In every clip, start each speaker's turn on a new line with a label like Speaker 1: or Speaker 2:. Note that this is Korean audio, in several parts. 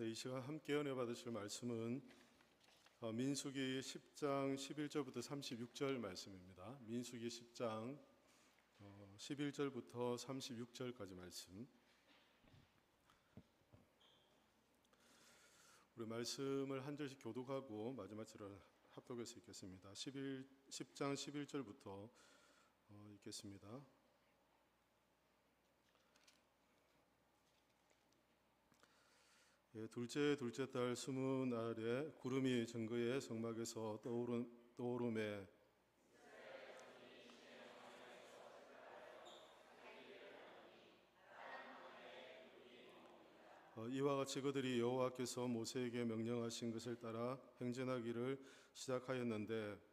Speaker 1: 네, 이 시간 함께 은혜 받으실 말씀은 어, 민수기 10장 11절부터 36절 말씀입니다. 민수기 10장 어, 11절부터 36절까지 말씀. 우리 말씀을 한 절씩 교독하고 마지막 절을 합독해서 읽겠습니다. 11 10장 11절부터 어, 읽겠습니다. 둘째 둘째 달 스무 날에 구름이 정거의 성막에서 떠오른 떠오름에 어, 이와 같이 그들이 여호와께서 모세에게 명령하신 것을 따라 행진하기를 시작하였는데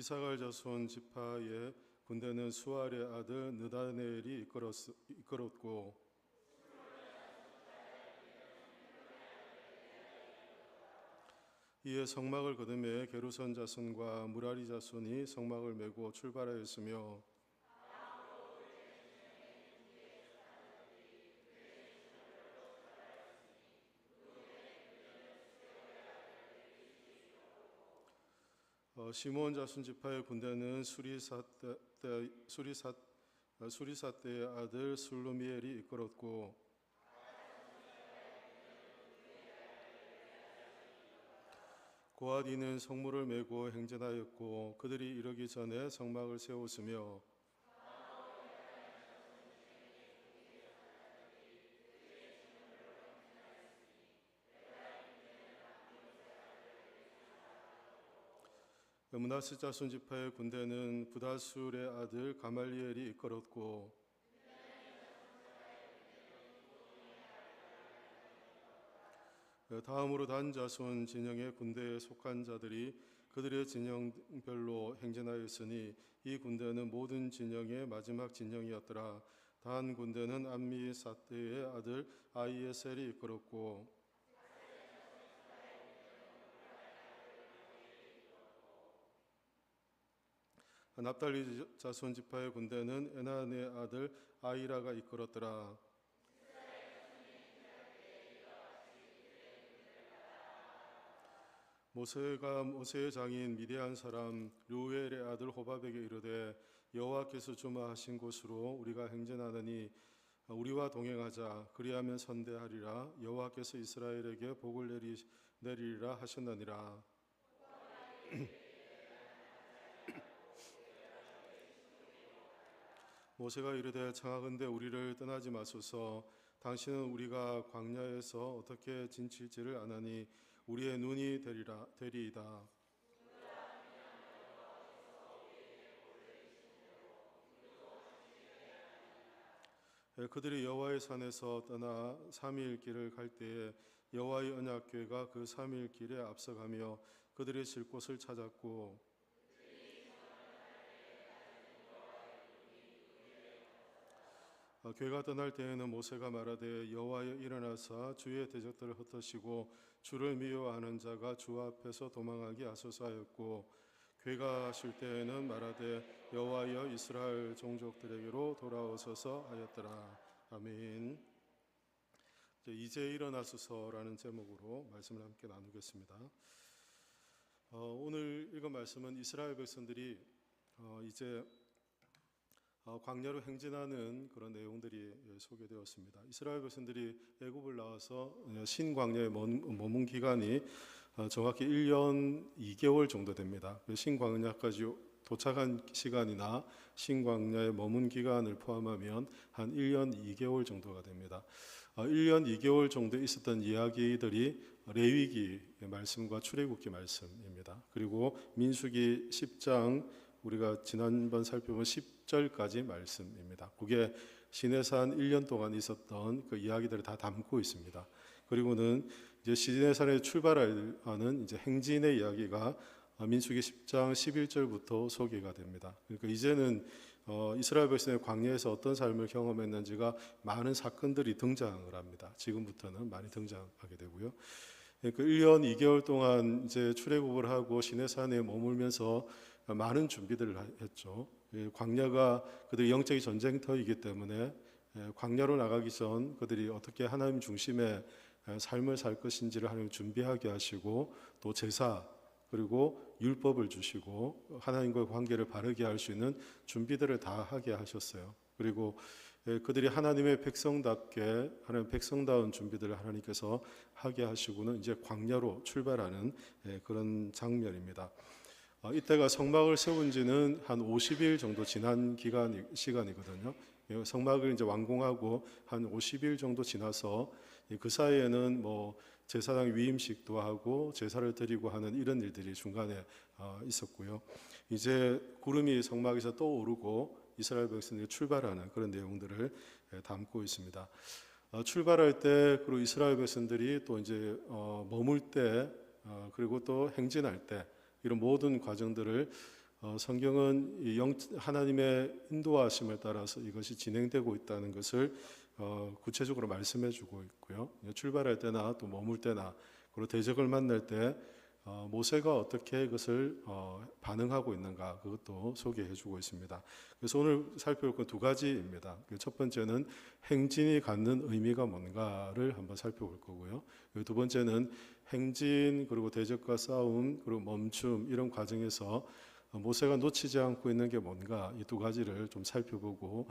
Speaker 1: 이사갈 자손 지파의 군대는 수알의 아들 이끌었, 이끌었고 이에 성막을 거듭해 게루선 자손과 무라리 자손이 성막을 메고 출발하였으며 어, 시몬 자손 지파의 군대는 수리사때 수리사 어, 수리사 때의 아들 술루미엘이 이끌었고 고아디는 성물을 메고 행진하였고 그들이 이르기 전에 성막을 세웠으며 문하스 자 손 지파의 군대는 부다술의 아들 가말리엘이 이끌었고 다음으로 단 자손 진영의 군대에 속한 자들이 그들의 진영별로 행진하였으니 이 군대는 모든 진영의 마지막 진영이었더라. 단 군대는 암미 사테의 아들 아이에셀이 이끌었고 납달리 자손 지파의 군대는 에난의 아들 아이라가 이끌었더라. 모세가 모세의 장인 미디안 사람 르우엘의 아들 호밥에게 이르되 여호와께서 주마하신 곳으로 우리가 행진하느니 우리와 동행하자. 그리하면 선대하리라. 여호와께서 이스라엘에게 복을 내리, 내리리라 하셨느니라 모세가 이르되 청하건대 우리를 떠나지 마소서 당신은 우리가 광야에서 어떻게 진칠지를 아나니 우리의 눈이 되리라 되리이다. 예, 그들이 여호와의 산에서 떠나 삼일 길을 갈 때에 여호와의 언약궤가 그 삼일 길에 앞서가며 그들이 쉴 곳을 찾았고 어, 괴가 떠날 때에는 모세가 말하되 여호와여 일어나사 주의 대적들을 흩으시고 주를 미워하는 자가 주 앞에서 도망하게 하소서 하였고 괴가 쉴 때에는 말하되 여호와여 이스라엘 종족들에게로 돌아오소서 하였더라 아멘. 이제 일어나소서라는 제목으로 말씀을 함께 나누겠습니다. 어, 오늘 읽은 말씀은 이스라엘 백성들이 어, 이제 어, 광야로 행진하는 그런 내용들이 예, 소개되었습니다. 이스라엘 백성들이 애굽을 나와서 신광야에 머문 기간이 어, 정확히 1년 2개월 정도 됩니다. 그 신광야까지 도착한 시간이나 신광야에 머문 기간을 포함하면 한 1년 2개월 정도가 됩니다. 1년 어, 2개월 정도 있었던 이야기들이 레위기 말씀과 출애굽기 말씀입니다. 그리고 민수기 10장 우리가 지난번 살펴본 10 절까지 말씀입니다. 그게 시내산 1년 동안 있었던 그 이야기들을 다 담고 있습니다. 그리고는 이제 시내산에 출발하는 이제 행진의 이야기가 민수기 10장 11절부터 소개가 됩니다. 그러니까 이제는 어, 이스라엘 백성의 광야에서 어떤 삶을 경험했는지가 많은 사건들이 등장을 합니다. 지금부터는 많이 등장하게 되고요. 그 1년 2개월 동안 이제 출애굽을 하고 시내산에 머물면서 많은 준비들을 하- 했죠. 예, 광야가 그들의 영적인 전쟁터이기 때문에 예, 광야로 나가기 전 그들이 어떻게 하나님 중심의 예, 삶을 살 것인지를 하나님 준비하게 하시고 또 제사 그리고 율법을 주시고 하나님과 관계를 바르게 할 수 있는 준비들을 다 하게 하셨어요. 그리고 예, 그들이 하나님의 백성답게 하나님 백성다운 준비들을 하나님께서 하게 하시고는 이제 광야로 출발하는 예, 그런 장면입니다. 어, 이때가 성막을 세운 지는 한 50일 정도 지난 기간 시간이거든요. 예, 성막을 이제 완공하고 한 50일 정도 지나서 예, 그 사이에는 뭐 제사장 위임식도 하고 제사를 드리고 하는 이런 일들이 중간에 어, 있었고요. 이제 구름이 성막에서 떠오르고 이스라엘 백성들이 출발하는 그런 내용들을 예, 담고 있습니다. 어, 출발할 때 그리고 이스라엘 백성들이 또 이제 어, 머물 때 어, 그리고 또 행진할 때 이런 모든 과정들을 어, 성경은 이 영, 하나님의 인도하심을 따라서 이것이 진행되고 있다는 것을 어, 구체적으로 말씀해주고 있고요. 출발할 때나 또 머물 때나 그리고 대적을 만날 때 어, 모세가 어떻게 이것을 어, 반응하고 있는가 그것도 소개해주고 있습니다. 그래서 오늘 살펴볼 건 두 가지입니다. 그첫 번째는 행진이 갖는 의미가 뭔가를 한번 살펴볼 거고요. 두 번째는 행진 그리고 대적과 싸움 그리고 멈춤 이런 과정에서 어, 모세가 놓치지 않고 있는 게 뭔가 이 두 가지를 좀 살펴보고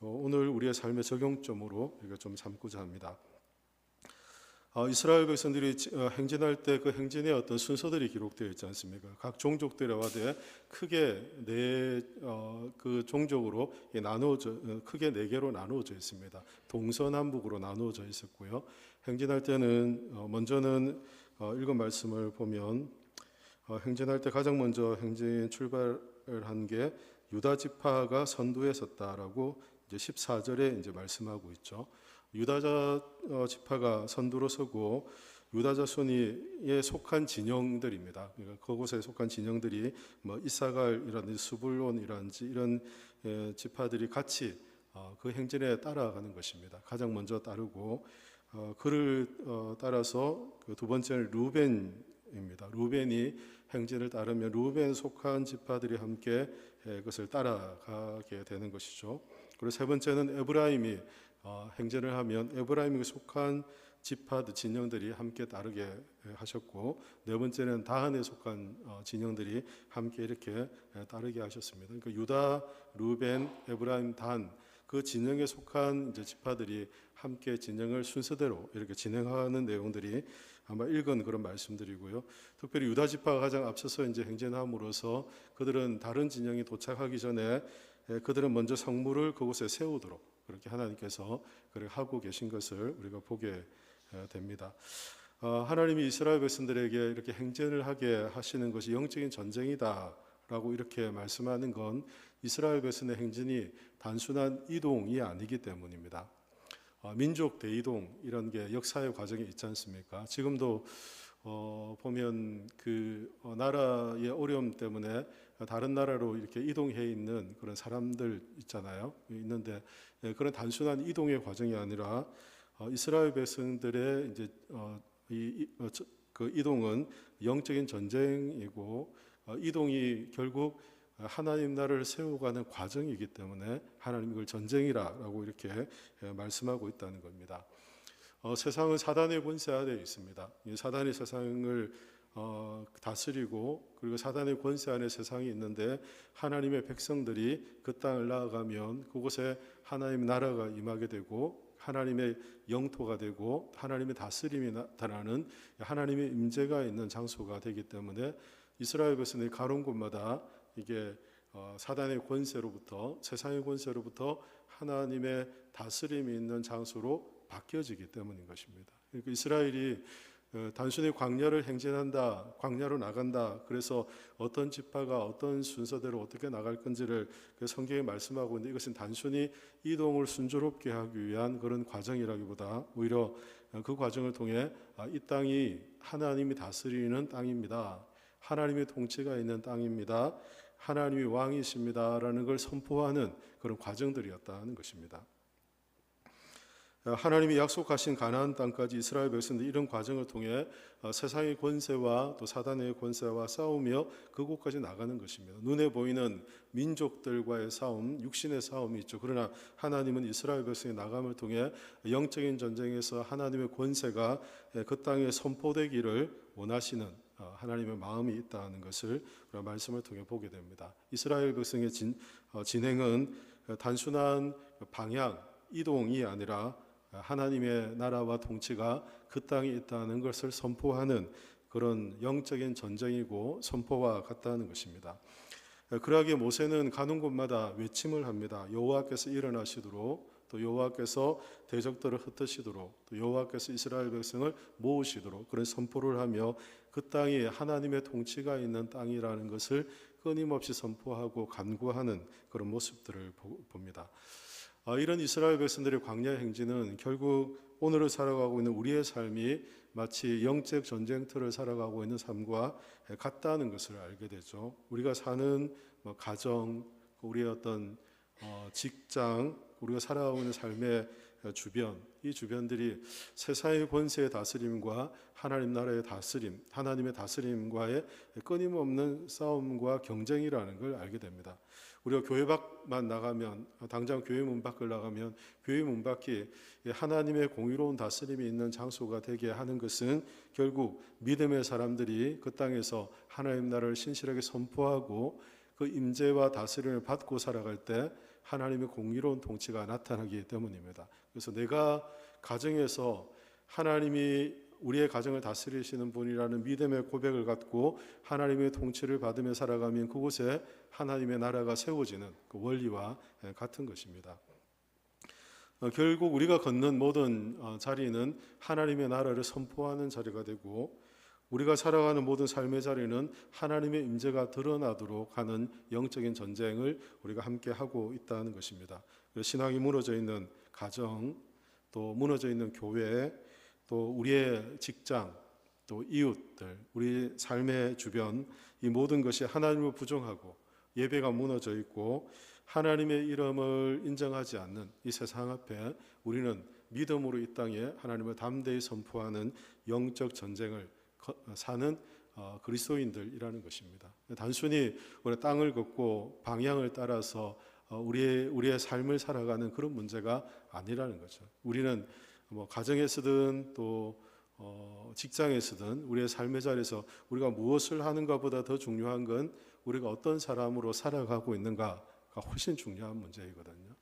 Speaker 1: 어, 오늘 우리의 삶의 적용점으로 이거 좀 삼고자 합니다. 어, 이스라엘 백성들이 지- 어, 행진할 때 그 행진의 어떤 순서들이 기록되어 있지 않습니까? 각 종족들에 와대 크게 네그 종족으로 이 나누어져 어, 크게 네 개로 나누어져 있습니다. 동서남북으로 나누어져 있었고요. 행진할 때는 어, 먼저는 어, 읽은 말씀을 보면 어, 행진할 때 가장 먼저 행진 출발을 한 게 유다 지파가 선두에 섰다라고 이제 14절에 이제 말씀하고 있죠. 유다자 어, 지파가 선두로 서고 유다 자손이에 속한 진영들입니다. 그러니까 그곳에 속한 진영들이 뭐 이사갈이라든지 수불론이라든지 이런 에, 지파들이 같이 어, 그 행진에 따라가는 것입니다. 가장 먼저 따르고 어, 그를 어, 따라서 그 두 번째는 루벤입니다. 루벤이 행진을 따르면 루벤 속한 지파들이 함께 에, 그것을 따라가게 되는 것이죠. 그리고 세 번째는 에브라임이 어, 행진을 하면 에브라임에 속한 지파들 진영들이 함께 따르게 하셨고 네 번째는 다한에 속한 어, 진영들이 함께 이렇게 에, 따르게 하셨습니다. 그러니까 유다, 루벤, 에브라임, 단 그 진영에 속한 지파들이 함께 진영을 순서대로 이렇게 진행하는 내용들이 아마 읽은 그런 말씀들이고요. 특별히 유다 지파가 가장 앞서서 이제 행진함으로써 그들은 다른 진영이 도착하기 전에 에, 그들은 먼저 성물을 그곳에 세우도록 그렇게 하나님께서 그렇게 하고 계신 것을 우리가 보게 에, 됩니다. 어, 하나님이 이스라엘 백성들에게 이렇게 행진을 하게 하시는 것이 영적인 전쟁이다 라고 이렇게 말씀하는 건 이스라엘 백성의 행진이 단순한 이동이 아니기 때문입니다. 어, 민족 대이동 이런 게 역사의 과정에 있지 않습니까? 지금도 어, 보면 그 어, 나라의 어려움 때문에 다른 나라로 이렇게 이동해 있는 그런 사람들 있잖아요. 있는데 예, 그런 단순한 이동의 과정이 아니라 어, 이스라엘 백성들의 이제 어, 이, 이, 어, 저- 그 이동은 영적인 전쟁이고 어, 이동이 결국 하나님 나라를 세워가는 과정이기 때문에 하나님 이걸 전쟁이라라고 이렇게 예, 말씀하고 있다는 겁니다. 어, 세상은 사단의 권세 아래에 있습니다. 이 사단이 세상을 어, 다스리고 그리고 사단의 권세 안에 세상이 있는데 하나님의 백성들이 그 땅을 나아가면 그곳에 하나님의 나라가 임하게 되고 하나님의 영토가 되고 하나님의 다스림이 나타나는 하나님의 임재가 있는 장소가 되기 때문에 이스라엘 백성들이 가는 곳마다 이게 어, 사단의 권세로부터 세상의 권세로부터 하나님의 다스림이 있는 장소로 바뀌어지기 때문인 것입니다. 그러니까 이스라엘이 어, 단순히 광야를 행진한다, 광야로 나간다. 그래서 어떤 지파가 어떤 순서대로 어떻게 나갈 건지를 그 성경에 말씀하고 있는데 이것은 단순히 이동을 순조롭게 하기 위한 그런 과정이라기보다 오히려 어, 그 과정을 통해 아, 이 땅이 하나님이 다스리는 땅입니다. 하나님의 통치가 있는 땅입니다. 하나님이 왕이십니다라는 걸 선포하는 그런 과정들이었다는 것입니다. 어, 하나님이 약속하신 가나안 땅까지 이스라엘 백성들 이런 과정을 통해 어, 세상의 권세와 또 사단의 권세와 싸우며 그곳까지 나가는 것입니다. 눈에 보이는 민족들과의 싸움, 육신의 싸움이 있죠. 그러나 하나님은 이스라엘 백성의 나감을 통해 영적인 전쟁에서 하나님의 권세가 예, 그 땅에 선포되기를 원하시는 어, 하나님의 마음이 있다는 것을 우리가 말씀을 통해 보게 됩니다. 이스라엘 백성의 진, 어, 진행은 단순한 방향, 이동이 아니라 하나님의 나라와 통치가 그 땅에 있다는 것을 선포하는 그런 영적인 전쟁이고 선포와 같다는 것입니다. 그러하기에 모세는 가는 곳마다 외침을 합니다. 여호와께서 일어나시도록 또 여호와께서 대적들을 흩으시도록 또 여호와께서 이스라엘 백성을 모으시도록 그런 선포를 하며 그 땅이 하나님의 통치가 있는 땅이라는 것을 끊임없이 선포하고 간구하는 그런 모습들을 봅니다. 아, 이런 이스라엘 백성들의 광야 행진은 결국 오늘을 살아가고 있는 우리의 삶이 마치 영적 전쟁터를 살아가고 있는 삶과 같다는 것을 알게 되죠. 우리가 사는 뭐 가정, 우리의 어떤 어, 직장, 우리가 살아가고 있는 삶의 주변, 이 주변들이 세상의 권세의 다스림과 하나님 나라의 다스림, 하나님의 다스림과의 끊임없는 싸움과 경쟁이라는 걸 알게 됩니다. 우리가 교회 밖만 나가면 당장 교회 문 밖을 나가면 교회 문 밖이 하나님의 공의로운 다스림이 있는 장소가 되게 하는 것은 결국 믿음의 사람들이 그 땅에서 하나님 나라를 신실하게 선포하고 그 임재와 다스림을 받고 살아갈 때 하나님의 공의로운 통치가 나타나기 때문입니다. 그래서 내가 가정에서 하나님이 우리의 가정을 다스리시는 분이라는 믿음의 고백을 갖고 하나님의 통치를 받으며 살아가면 그곳에 하나님의 나라가 세워지는 그 원리와 같은 것입니다. 어, 결국 우리가 걷는 모든 어, 자리는 하나님의 나라를 선포하는 자리가 되고 우리가 살아가는 모든 삶의 자리는 하나님의 임재가 드러나도록 하는 영적인 전쟁을 우리가 함께 하고 있다는 것입니다. 신앙이 무너져 있는 가정, 또 무너져 있는 교회, 또 우리의 직장, 또 이웃들, 우리 삶의 주변 이 모든 것이 하나님을 부정하고 예배가 무너져 있고 하나님의 이름을 인정하지 않는 이 세상 앞에 우리는 믿음으로 이 땅에 하나님을 담대히 선포하는 영적 전쟁을 사는 어, 그리스도인들이라는 것입니다. 단순히 우리 땅을 걷고 방향을 따라서 어, 우리의 우리의 삶을 살아가는 그런 문제가 아니라는 거죠. 우리는 뭐 가정에서든 또 어, 직장에서든 우리의 삶의 자리에서 우리가 무엇을 하는가보다 더 중요한 건 우리가 어떤 사람으로 살아가고 있는가가 훨씬 중요한 문제이거든요.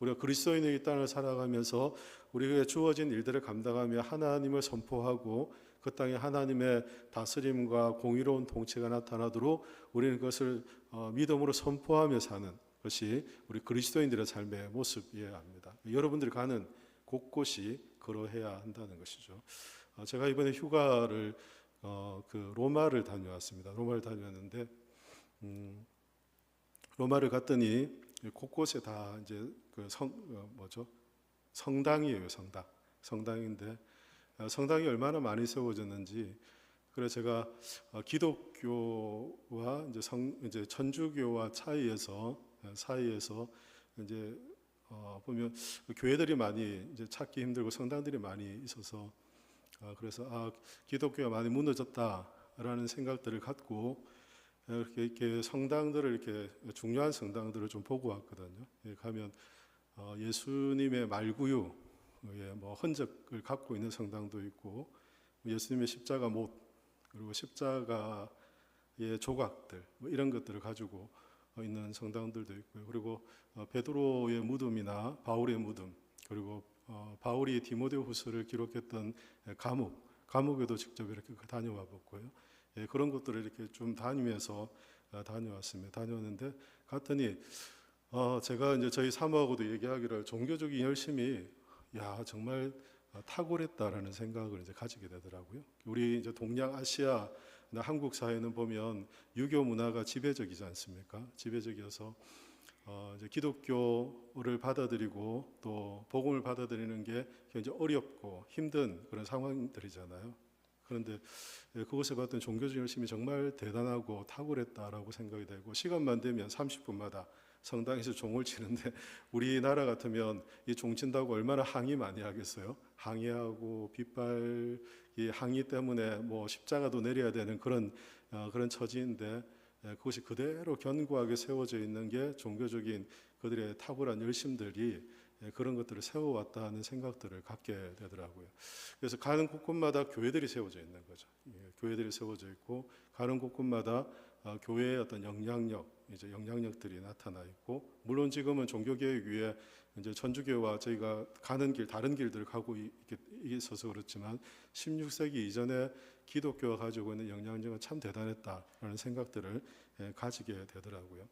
Speaker 1: 우리가 그리스도인의 땅을 살아가면서 우리에게 주어진 일들을 감당하며 하나님을 선포하고 그 땅에 하나님의 다스림과 공의로운 통치가 나타나도록 우리는 그것을 어, 믿음으로 선포하며 사는 것이 우리 그리스도인들의 삶의 모습이어야 합니다. 여러분들이 가는 곳곳이 그러해야 한다는 것이죠. 어, 제가 이번에 휴가를 어, 그 로마를 다녀왔습니다. 로마를 다녀왔는데 음, 로마를 갔더니 곳곳에 다 이제 그성 어, 뭐죠 성당이에요 성당 성당인데 어, 성당이 얼마나 많이 세워졌는지 그래서 제가 어, 기독교와 이제 성 이제 천주교와 차이에서 사이에서 이제 어, 보면 교회들이 많이 이제 찾기 힘들고 성당들이 많이 있어서 어, 그래서 아 기독교가 많이 무너졌다라는 생각들을 갖고 이렇게, 이렇게 성당들을 이렇게 중요한 성당들을 좀 보고 왔거든요. 예, 가면 어, 예수님의 말구유, 예, 뭐 흔적을 갖고 있는 성당도 있고 예수님의 십자가 못 그리고 십자가의 조각들 뭐 이런 것들을 가지고 있는 성당들도 있고요. 그리고 어, 베드로의 무덤이나 바울의 무덤 그리고 어, 바울이 디모데후서를 기록했던 감옥 감옥에도 직접 이렇게 다녀와 봤고요. 예, 그런 것들을 이렇게 좀 다니면서 어, 다녀왔습니다. 다녀왔는데 갔더니 어, 제가 이제 저희 사모하고도 얘기하기를 종교적인 열심이 야 정말 탁월했다라는 생각을 이제 가지게 되더라고요. 우리 이제 동양 아시아 한국 사회는 보면 유교 문화가 지배적이지 않습니까? 지배적이어서 어, 이제 기독교를 받아들이고 또 복음을 받아들이는 게 굉장히 어렵고 힘든 그런 상황들이잖아요. 그런데 예, 그곳에 봤던 종교적 열심이 정말 대단하고 탁월했다라고 생각이 되고 시간만 되면 30분마다 성당에서 종을 치는데 우리나라 같으면 이 종 친다고 얼마나 항의 많이 하겠어요? 항의하고 빗발 이 항의 때문에 뭐 십자가도 내려야 되는 그런 어, 그런 처지인데 예, 그것이 그대로 견고하게 세워져 있는 게 종교적인 그들의 탁월한 열심들이 예, 그런 것들을 세워왔다 하는 생각들을 갖게 되더라고요. 그래서 가는 곳곳마다 교회들이 세워져 있는 거죠. 예, 교회들이 세워져 있고 가는 곳곳마다 아, 교회의 어떤 영향력, 이제 영향력들이 나타나 있고 물론 지금은 종교개혁 위에 이제 천주교와 저희가 가는 길 다른 길들을 가고 있- 있어서 그렇지만 16세기 이전에 기독교가 가지고 있는 영향력은 참 대단했다라는 생각들을 예, 가지게 되더라고요.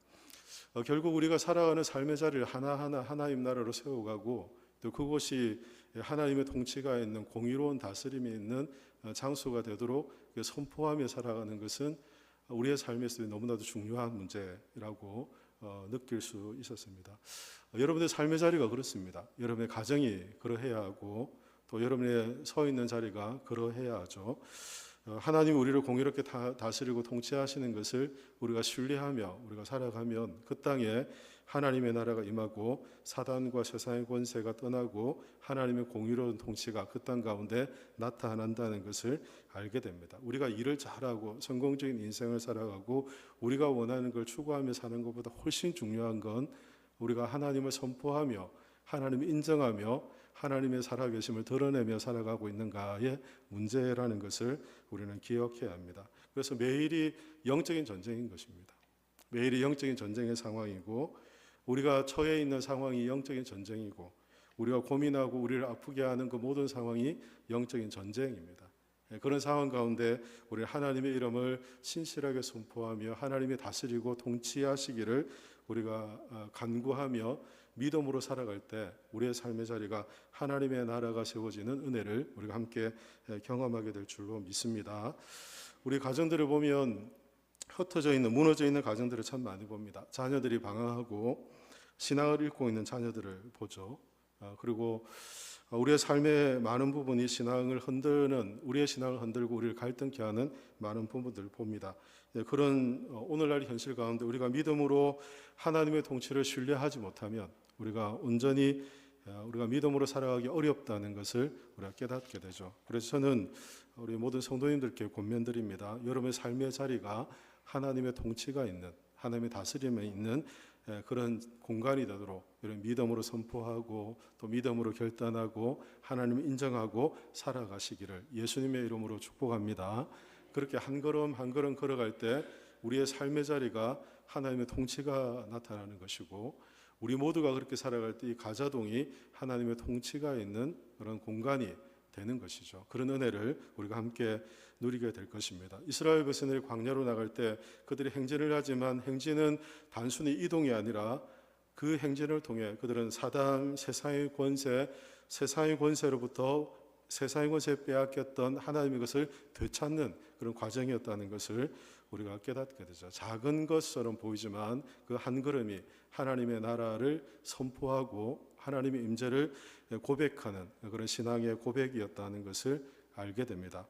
Speaker 1: 어, 결국 우리가 살아가는 삶의 자리를 하나하나 하나님 나라로 세워가고 또 그곳이 하나님의 통치가 있는 공의로운 다스림이 있는 어, 장소가 되도록 그 선포하며 살아가는 것은 우리의 삶에서 너무나도 중요한 문제라고 어, 느낄 수 있었습니다. 어, 여러분의 삶의 자리가 그렇습니다. 여러분의 가정이 그러해야 하고 또 여러분의 서 있는 자리가 그러해야 하죠. 어, 하나님 우리를 공의롭게 다, 다스리고 통치하시는 것을 우리가 신뢰하며 우리가 살아가면 그 땅에 하나님의 나라가 임하고 사단과 세상의 권세가 떠나고 하나님의 공의로운 통치가 그 땅 가운데 나타난다는 것을 알게 됩니다. 우리가 일을 잘하고 성공적인 인생을 살아가고 우리가 원하는 걸 추구하며 사는 것보다 훨씬 중요한 건 우리가 하나님을 선포하며 하나님을 인정하며 하나님의 살아계심을 드러내며 살아가고 있는가의 문제라는 것을 우리는 기억해야 합니다. 그래서 매일이 영적인 전쟁인 것입니다. 매일이 영적인 전쟁의 상황이고 우리가 처해 있는 상황이 영적인 전쟁이고 우리가 고민하고 우리를 아프게 하는 그 모든 상황이 영적인 전쟁입니다. 예, 그런 상황 가운데 우리 하나님의 이름을 신실하게 선포하며 하나님이 다스리고 통치하시기를 우리가 어, 간구하며 믿음으로 살아갈 때 우리의 삶의 자리가 하나님의 나라가 세워지는 은혜를 우리가 함께 예, 경험하게 될 줄로 믿습니다. 우리 가정들을 보면 흩어져 있는 무너져 있는 가정들을 참 많이 봅니다. 자녀들이 방황하고 신앙을 잃고 있는 자녀들을 보죠. 아, 그리고 우리의 삶의 많은 부분이 신앙을 흔드는 우리의 신앙을 흔들고 우리를 갈등케 하는 많은 부분들을 봅니다. 예, 그런 어, 오늘날 현실 가운데 우리가 믿음으로 하나님의 통치를 신뢰하지 못하면 우리가 온전히 어, 우리가 믿음으로 살아가기 어렵다는 것을 우리가 깨닫게 되죠. 그래서 저는 우리 모든 성도님들께 권면드립니다. 여러분의 삶의 자리가 하나님의 통치가 있는 하나님의 다스림에 있는 예, 그런 공간이 되도록 이런 믿음으로 선포하고 또 믿음으로 결단하고 하나님을 인정하고 살아가시기를 예수님의 이름으로 축복합니다. 그렇게 한 걸음 한 걸음 걸어갈 때 우리의 삶의 자리가 하나님의 통치가 나타나는 것이고 우리 모두가 그렇게 살아갈 때 이 가자동이 하나님의 통치가 있는 그런 공간이 되는 것이죠. 그런 은혜를 우리가 함께 누리게 될 것입니다. 이스라엘 백성들이 광야로 나갈 때 그들이 행진을 하지만 행진은 단순히 이동이 아니라 그 행진을 통해 그들은 사단 세상의 권세, 세상의 권세로부터 세상의 권세에 빼앗겼던 하나님의 것을 되찾는 그런 과정이었다는 것을 우리가 깨닫게 되죠. 작은 것처럼 보이지만 그 한 걸음이 하나님의 나라를 선포하고 하나님의 임재를 고백하는 그런 신앙의 고백이었다는 것을 알게 됩니다.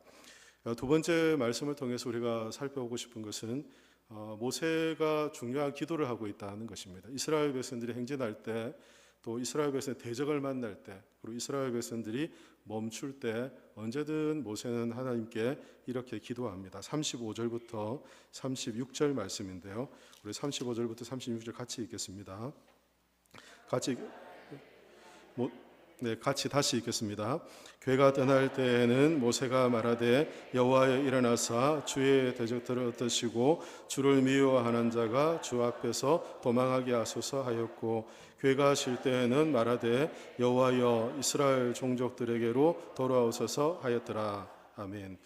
Speaker 1: 두 번째 말씀을 통해서 우리가 살펴보고 싶은 것은 어, 모세가 중요한 기도를 하고 있다는 것입니다. 이스라엘 백성들이 행진할 때, 또 이스라엘 백성의 대적을 만날 때, 그리고 이스라엘 백성들이 멈출 때 언제든 모세는 하나님께 이렇게 기도합니다. 35절부터 36절 말씀인데요. 우리 35절부터 36절 같이 읽겠습니다. 같이 뭐, 네, 같이 다시 읽겠습니다. 괴가 떠날 때에는 모세가 말하되 여호와여 일어나사 주의 대적들을 얻으시고 주를 미워하는 자가 주 앞에서 도망하게 하소서 하였고 괴가 쉴 때에는 말하되 여호와여 이스라엘 종족들에게로 돌아오소서 하였더라. 아멘.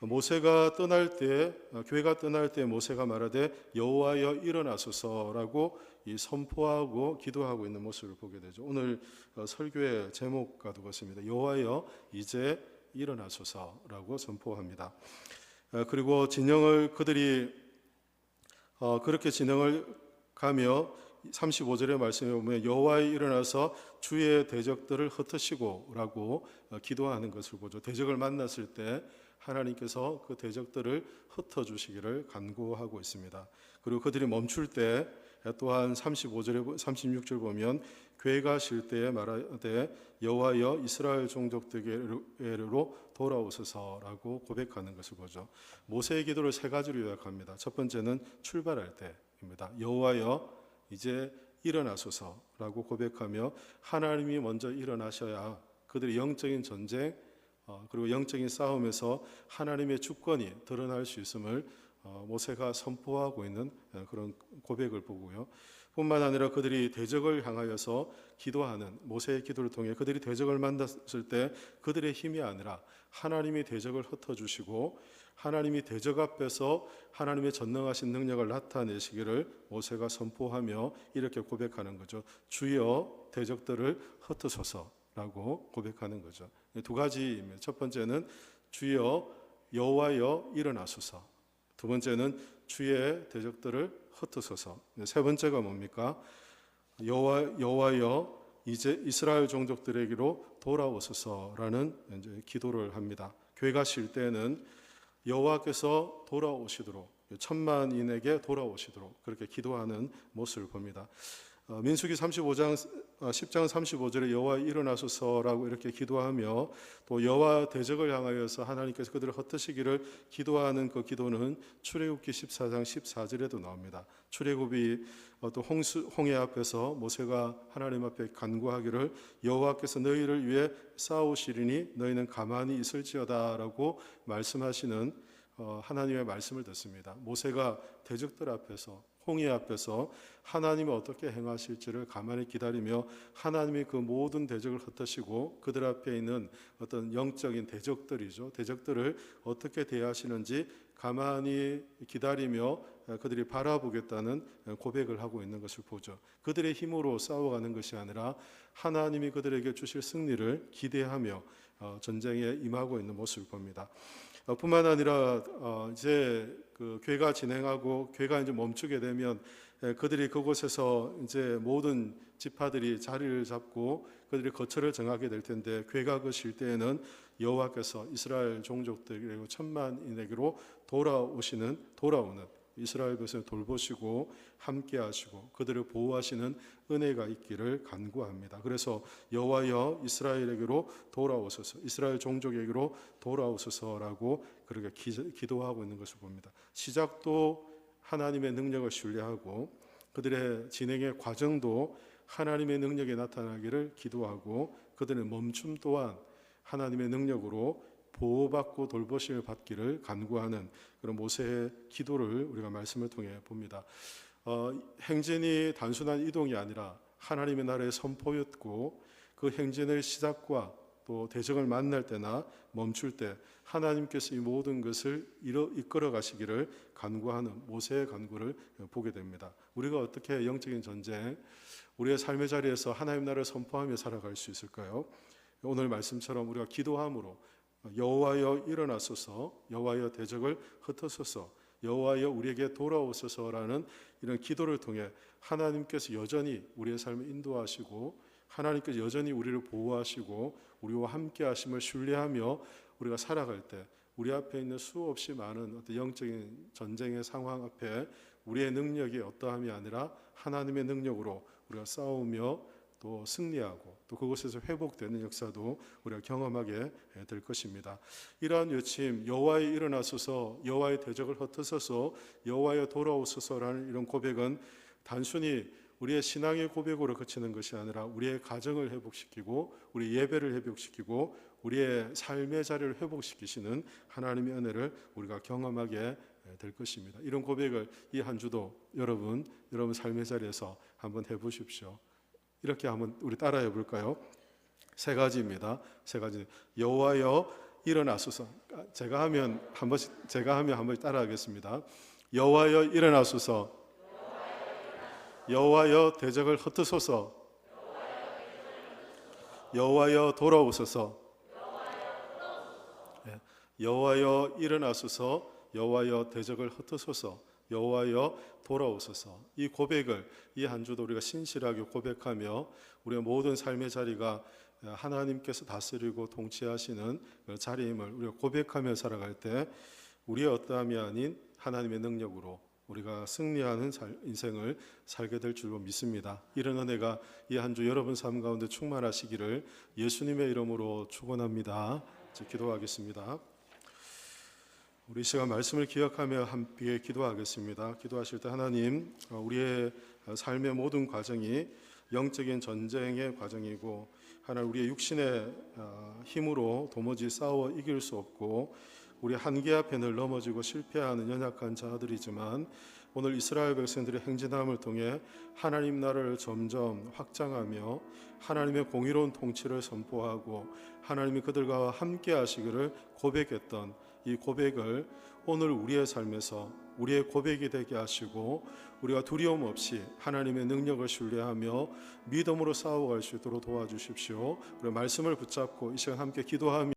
Speaker 1: 모세가 떠날 때 교회가 떠날 때 모세가 말하되 여호와여 일어나소서라고 이 선포하고 기도하고 있는 모습을 보게 되죠. 오늘 어, 설교의 제목과도 같습니다. 여호와여 이제 일어나소서라고 선포합니다. 어, 그리고 진영을 그들이 어, 그렇게 진영을 가며 35절의 말씀에 보면 여호와의 일어나서 주의 대적들을 흩으시고라고 기도하는 것을 보죠. 대적을 만났을 때 하나님께서 그 대적들을 흩어 주시기를 간구하고 있습니다. 그리고 그들이 멈출 때 또한 35절에 36절 보면 괴가 실 때에 말하되 여호와여 이스라엘 종족들에게로 돌아오소서라고 고백하는 것을 보죠. 모세의 기도를 세 가지로 요약합니다. 첫 번째는 출발할 때입니다. 여호와여 이제 일어나소서라고 고백하며 하나님이 먼저 일어나셔야 그들의 영적인 전쟁 어, 그리고 영적인 싸움에서 하나님의 주권이 드러날 수 있음을 어, 모세가 선포하고 있는 어, 그런 고백을 보고요. 뿐만 아니라 그들이 대적을 향하여서 기도하는 모세의 기도를 통해 그들이 대적을 만났을 때 그들의 힘이 아니라 하나님이 대적을 흩어주시고 하나님이 대적 앞에서 하나님의 전능하신 능력을 나타내시기를 모세가 선포하며 이렇게 고백하는 거죠. 주여 대적들을 흩으소서라고 고백하는 거죠. 두 가지입니다. 첫 번째는 주여 여호와여 일어나소서. 두 번째는 주의 대적들을 흩으소서. 세 번째가 뭡니까? 여호와 여호와여 이제 이스라엘 종족들에게로 돌아오소서라는 기도를 합니다. 교회가 쉴 때는 여호와께서 돌아오시도록 천만인에게 돌아오시도록 그렇게 기도하는 모습을 봅니다. 어, 민수기 35장 10장 35절에 여호와 일어나소서라고 이렇게 기도하며 또 여호와 대적을 향하여서 하나님께서 그들을 흩으시기를 기도하는 그 기도는 출애굽기 14장 14절에도 나옵니다. 출애굽이 어, 또 홍수 홍해 앞에서 모세가 하나님 앞에 간구하기를 여호와께서 너희를 위해 싸우시리니 너희는 가만히 있을지어다라고 말씀하시는 어, 하나님의 말씀을 듣습니다. 모세가 대적들 앞에서 홍해 앞에서 하나님이 어떻게 행하실지를 가만히 기다리며 하나님이 그 모든 대적을 흩으시고 그들 앞에 있는 어떤 영적인 대적들이죠. 대적들을 어떻게 대하시는지 가만히 기다리며 그들이 바라보겠다는 고백을 하고 있는 것을 보죠. 그들의 힘으로 싸워가는 것이 아니라 하나님이 그들에게 주실 승리를 기대하며 어, 전쟁에 임하고 있는 모습을 봅니다. 어, 뿐만 아니라 어, 이제 그 괴가 진행하고 괴가 이제 멈추게 되면 예, 그들이 그곳에서 이제 모든 지파들이 자리를 잡고 그들이 거처를 정하게 될 텐데 괴가 그 쉴 때에는 여호와께서 이스라엘 종족들 그리고 천만인에게로 돌아오시는 돌아오는 이스라엘 백성을 돌보시고 함께 하시고 그들을 보호하시는 은혜가 있기를 간구합니다. 그래서 여호와여 이스라엘에게로 돌아오소서, 이스라엘 종족에게로 돌아오소서라고 그렇게 기 도하고 있는 것을 봅니다. 시작도 하나님의 능력을 신뢰하고 그들의 진행의 과정도 하나님의 능력이 나타나기를 기도하고 그들의 멈춤 또한 하나님의 능력으로 보호받고 돌보심을 받기를 간구하는 그런 모세의 기도를 우리가 말씀을 통해 봅니다. 어, 행진이 단순한 이동이 아니라 하나님의 나라의 선포였고 그 행진의 시작과 또 대적을 만날 때나 멈출 때 하나님께서 이 모든 것을 이끌어 가시기를 간구하는 모세의 간구를 보게 됩니다. 우리가 어떻게 영적인 전쟁, 우리의 삶의 자리에서 하나님 나라를 선포하며 살아갈 수 있을까요? 오늘 말씀처럼 우리가 기도함으로 여호와여 일어나소서. 여호와여 대적을 흩어소서. 여호와여 우리에게 돌아오소서라는 이런 기도를 통해 하나님께서 여전히 우리의 삶을 인도하시고 하나님께서 여전히 우리를 보호하시고 우리와 함께 하심을 신뢰하며 우리가 살아갈 때 우리 앞에 있는 수없이 많은 어떤 영적인 전쟁의 상황 앞에 우리의 능력이 어떠함이 아니라 하나님의 능력으로 우리가 싸우며 또 승리하고 또 그곳에서 회복되는 역사도 우리가 경험하게 될 것입니다. 이러한 외침 여호와의 일어나소서 여호와의 대적을 흩으소서 여호와여 돌아오소서라는 이런 고백은 단순히 우리의 신앙의 고백으로 그치는 것이 아니라 우리의 가정을 회복시키고 우리 예배를 회복시키고 우리의 삶의 자리를 회복시키시는 하나님의 은혜를 우리가 경험하게 될 것입니다. 이런 고백을 이 한 주도 여러분 여러분 삶의 자리에서 한번 해보십시오. 이렇게 한번 우리 따라해 볼까요? 세 가지입니다. 세 가지. 여호와여 일어나소서. 제가 하면 한 번씩 제가 하면 한 번씩 따라하겠습니다. 여호와여 일어나소서. 여호와여 대적을 흩으소서. 여호와여 돌아오소서. 예. 여호와여 일어나소서. 여호와여 대적을 흩으소서. 여호와여 돌아오소서. 이 고백을 이 한 주도 우리가 신실하게 고백하며 우리의 모든 삶의 자리가 하나님께서 다스리고 통치하시는 자리임을 우리가 고백하며 살아갈 때 우리의 어떠함이 아닌 하나님의 능력으로 우리가 승리하는 살- 인생을 살게 될 줄로 믿습니다. 이런 은혜가 이 한 주 여러분 삶 가운데 충만하시기를 예수님의 이름으로 축원합니다. 기도하겠습니다. 우리 이 시간 말씀을 기억하며 함께 기도하겠습니다. 기도하실 때 하나님 어, 우리의 삶의 모든 과정이 영적인 전쟁의 과정이고 하나님 우리의 육신의 어, 힘으로 도무지 싸워 이길 수 없고 우리 한계 앞에 늘 넘어지고 실패하는 연약한 자들이지만 오늘 이스라엘 백성들의 행진함을 통해 하나님 나라를 점점 확장하며 하나님의 공의로운 통치를 선포하고 하나님이 그들과 함께 하시기를 고백했던 이 고백을 오늘 우리의 삶에서 우리의 고백이 되게 하시고 우리가 두려움 없이 하나님의 능력을 신뢰하며 믿음으로 싸워갈 수 있도록 도와주십시오. 그리고 말씀을 붙잡고 이 시간 함께 기도하며